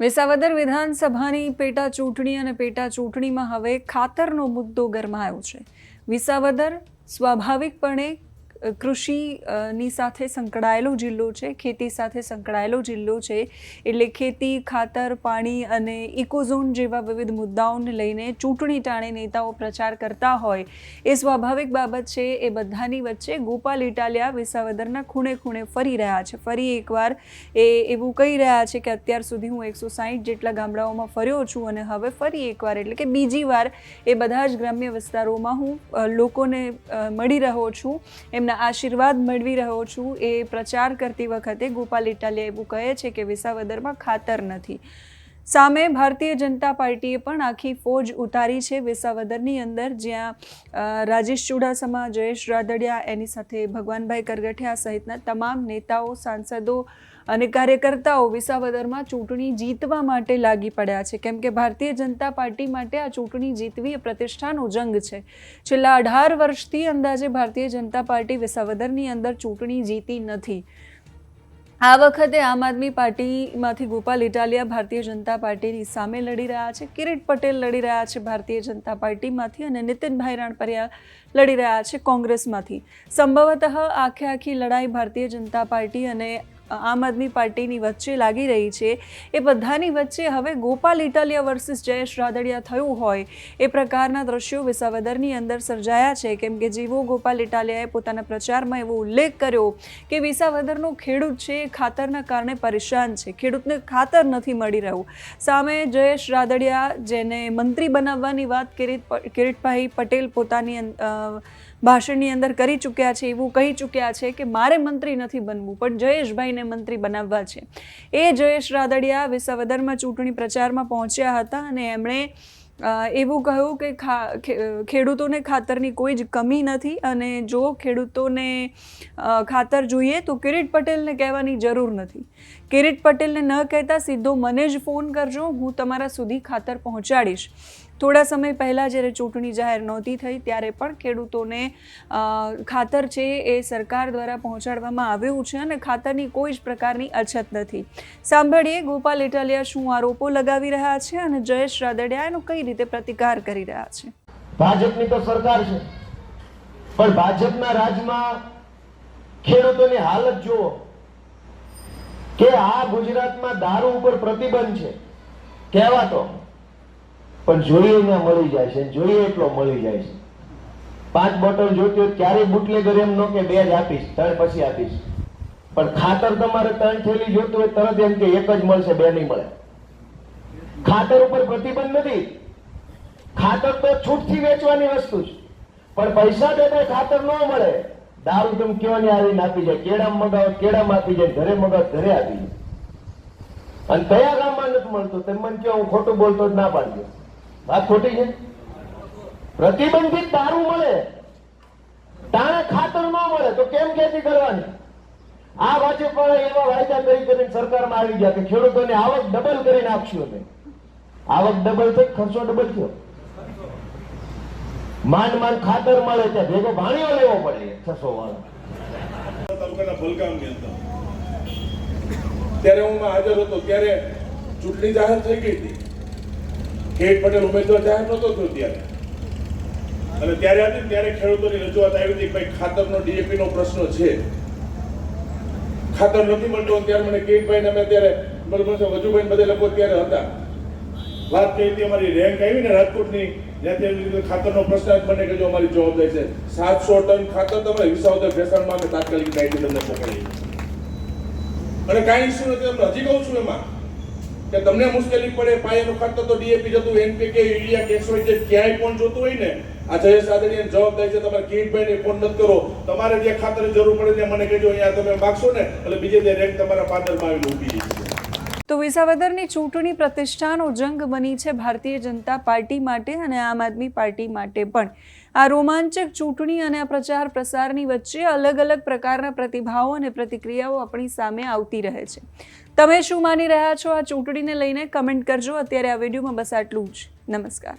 વિસાવદર વિધાનસભાની પેટા ચૂંટણી અને પેટા ચૂંટણીમાં હવે ખાતરનો મુદ્દો ગરમાયો છે. વિસાવદર સ્વાભાવિકપણે અ, કૃષિ અ, ની સાથે સંકળાયેલો જિલ્લો છે ખેતી સાથે સંકળાયેલો જિલ્લો છે એટલે ખેતી ખાતર પાણી અને ઇકોઝોન જેવા વિવિધ મુદ્દાઓને લઈને ચૂંટણી ટાણે નેતાઓ પ્રચાર કરતા હોય એ સ્વાભાવિક બાબત છે એ બધાની વચ્ચે ગોપાલ ઇટાલિયા વિસાવદરના ખૂણે ખૂણે ફરી રહ્યા છે. ફરી એકવાર એ એવું કહી રહ્યા છે કે અત્યાર સુધી હું એકસો સાહીઠ જેટલા ગામડાઓમાં ફર્યો છું અને હવે ફરી એકવાર એટલે કે બીજી વાર એ બધા જ ગ્રામ્ય વિસ્તારોમાં હું લોકોને મળી રહ્યો છું. એમના આશીર્વાદ મેળવી રહ્યો છું એ પ્રચાર કરતી વખતે ગોપાલ ઇટાલિયા એવું કહે છે કે વિસાવદરમાં ખાતર નથી. સામે ભારતીય જનતા પાર્ટીએ પણ આખી ફોજ ઉતારી છે વિસાવદરની અંદર, જ્યાં રાજેશ ચુડાસમા, જયેશ રાદડિયા, એની સાથે ભગવાનભાઈ કરગઠિયા સહિતના તમામ નેતાઓ, સાંસદો અને કાર્યકર્તાઓ વિસાવદરમાં ચૂંટણી જીતવા માટે લાગી પડ્યા છે. કેમ કે ભારતીય જનતા પાર્ટી માટે આ ચૂંટણી જીતવી એ પ્રતિષ્ઠાનો જંગ છે. છેલ્લા અઢાર વર્ષથી અંદાજે ભારતીય જનતા પાર્ટી વિસાવદરની અંદર ચૂંટણી જીતી નથી. આ વખતે આમ આદમી પાર્ટીમાંથી ગોપાલ ઇટાલિયા ભારતીય જનતા પાર્ટીની સામે લડી રહ્યા છે. કિરીટ પટેલ લડી રહ્યા છે ભારતીય જનતા પાર્ટીમાંથી અને નીતિનભાઈ રાણપરિયા લડી રહ્યા છે કોંગ્રેસમાંથી. સંભવતઃ આખે આખી લડાઈ ભારતીય જનતા પાર્ટી અને આમ આદમી પાર્ટીની વચ્ચે લાગી રહી છે. એ બધાની વચ્ચે હવે ગોપાલ ઇટાલિયા વર્સિસ જયેશ રાદડિયા થયું હોય. એ પ્રકારના દ્રશ્યો વિસાવદરની અંદર સર્જાયા છે. કેમ કે જેવો ગોપાલ ઇટાલિયાએ પોતાના પ્રચારમાં એવો ઉલ્લેખ કર્યો કે વિસાવદરનો ખેડૂત છે એ ખાતરના કારણે પરેશાન છે. ખેડૂતને ખાતર નથી મળી રહ્યું. સામે જયેશ રાદડિયા જેને મંત્રી બનાવવાની વાત કિરીટ કિરીટભાઈ પટેલ પોતાની ભાષણની અંદર કરી ચૂક્યા છે, એવું કહી ચૂક્યા છે કે મારે મંત્રી નથી બનવું, પણ જયેશભાઈને મંત્રી બનાવવા છે. એ જયેશ રાદડિયા વિસાવદરમાં ચૂંટણી પ્રચારમાં પહોંચ્યા હતા અને એમણે એવું કહ્યું કે ખેડૂતોને ખાતરની કોઈ જ કમી નથી અને જો ખેડૂતોને ખાતર જોઈએ તો કિરીટ પટેલને કહેવાની જરૂર નથી. કિરીટ પટેલને ન કહેતા સીધો મને જ ફોન કરજો, હું તમારા સુધી ખાતર પહોંચાડીશ. થોડા સમય પહેલાં જ્યારે ચૂંટણી જાહેર નહોતી થઈ, ત્યારે પણ ખેડૂતોને ખાતર છે એ સરકાર દ્વારા પહોંચાડવામાં આવ્યું છે અને ખાતરની કોઈ જ પ્રકારની અછત નથી. સાંભળીએ ગોપાલ ઇટાલિયા શું આરોપો લગાવી રહ્યા છે અને જયેશ રાદડિયા એનો કઈ રીતે પ્રતિકાર કરી રહ્યા છે? ભાજપની તો સરકાર છે. પણ ભાજપના રાજમાં ખેડૂતોની હાલત જુઓ. કે આ ગુજરાતમાં દારૂ ઉપર પ્રતિબંધ છે. કહેવાતો પણ જોઈએ ત્યાં મળી જાય છે. જોઈએ એટલો મળી જાય છે. પાંચ બોટલ જોતી હોય ક્યારે બુટલેગર એમ ન કે બે જ આપીશ, ત્રણ પછી આપીશ. પણ ખાતર તમારે ત્રણ થેલી જોતું હોય તરત એમ કે એક જ મળશે, બે નહીં મળે. ખાતર ઉપર પ્રતિબંધ નથી. ખાતર તો છૂટથી વેચવાની વસ્તુ છે. પણ પૈસા દેતા ખાતર ન મળે. દારૂ તમે કયો ને આવીને આપી જાય. કેળા મગાવો, કેળામાં આપી જાય, ઘરે મગાવો, ઘરે આપી જાય. અને કયા ગામમાં નથી મળતું? તમે મને કહો, હું ખોટું બોલતો જ ના પાડજો વાત ખોટી છે? પ્રતિબંધિત દારૂ મળે તાણે ખાતર ન મળે, તો કેમ ખેતી કરવાની? આ ભાજપ એવા વાયદા કરી કરીને સરકારમાં આવી ગયા કે ખેડૂતોને આવક ડબલ કરીને આપશું અમે. આવક ડબલ થઈ, ખર્ચો ડબલ થયો. માંડ માંડ ખાતર મળે, ત્યાં ભેગો ભાણિયો લેવો પડે, છસો વાળો. તાલુકાના ભલગામની અંદર ત્યારે હું હાજર હતો, ત્યારે ચૂંટણી જાહેર થઈ ગઈ હતી. કેટ પટેલ ઉમેદવાર જાહેર નહોતો થયો ત્યારે. અને ત્યારે હતી ત્યારે ખેડૂતોની રજૂઆત આવી હતી ભાઈ ખાતરનો ડીએપી નો પ્રશ્ન છે. ખાતર નથી મળતો ત્યારે મને કેટભાઈ ને અમે ત્યારે બરોબર છે વજુભાઈ બધે લોકો ત્યારે હતા. વાત કરી હતી, અમારી રેન્ક આવી ને રાજકોટની, જ્યાંથી ખાતરનો પ્રશ્ન જ મને કે જો અમારી જવાબદારી છે. સાતસો ટન ખાતર તમારે વિસાવદર ભેસાણમાં અમે તાત્કાલિક માહિતી તમને મોકલી અને કાંઈ ઇસ્યુ નથી, તમને હજી કહું છું એમાં. કે તમને મુશ્કેલી પડે, પાયાનું ખાતર તો ડીએપી જતું એનપીકે યુરિયા કેસોય જે ક્યાંય પણ જોતું હોય ને, આ જયેશ આદરણીની જવાબદારી છે, તમારે કિરીટભાઈને ફોન નથી કરો તમારે જે ખાતરની જરૂર પડે ત્યાં મને કહેજો, અહીંયા તમે માગશો ને, એટલે બીજે તે રેન્ક તમારા પાદરમાં આવીને ઊભી છે. તો વિસાવદરની ચૂંટણી પ્રતિષ્ઠાનો જંગ બની છે ભારતીય જનતા પાર્ટી માટે અને આમ આદમી પાર્ટી માટે પણ. આ રોમાંચક ચૂંટણી અને આ પ્રચાર પ્રસારની વચ્ચે અલગ અલગ પ્રકારના પ્રતિભાવો અને પ્રતિક્રિયાઓ આપણી સામે આવતી રહે છે. તમે શું માની રહ્યા છો આ ચૂંટણીને લઈને કમેન્ટ કરજો. અત્યારે આ વિડીયોમાં બસ આટલું જ. નમસ્કાર.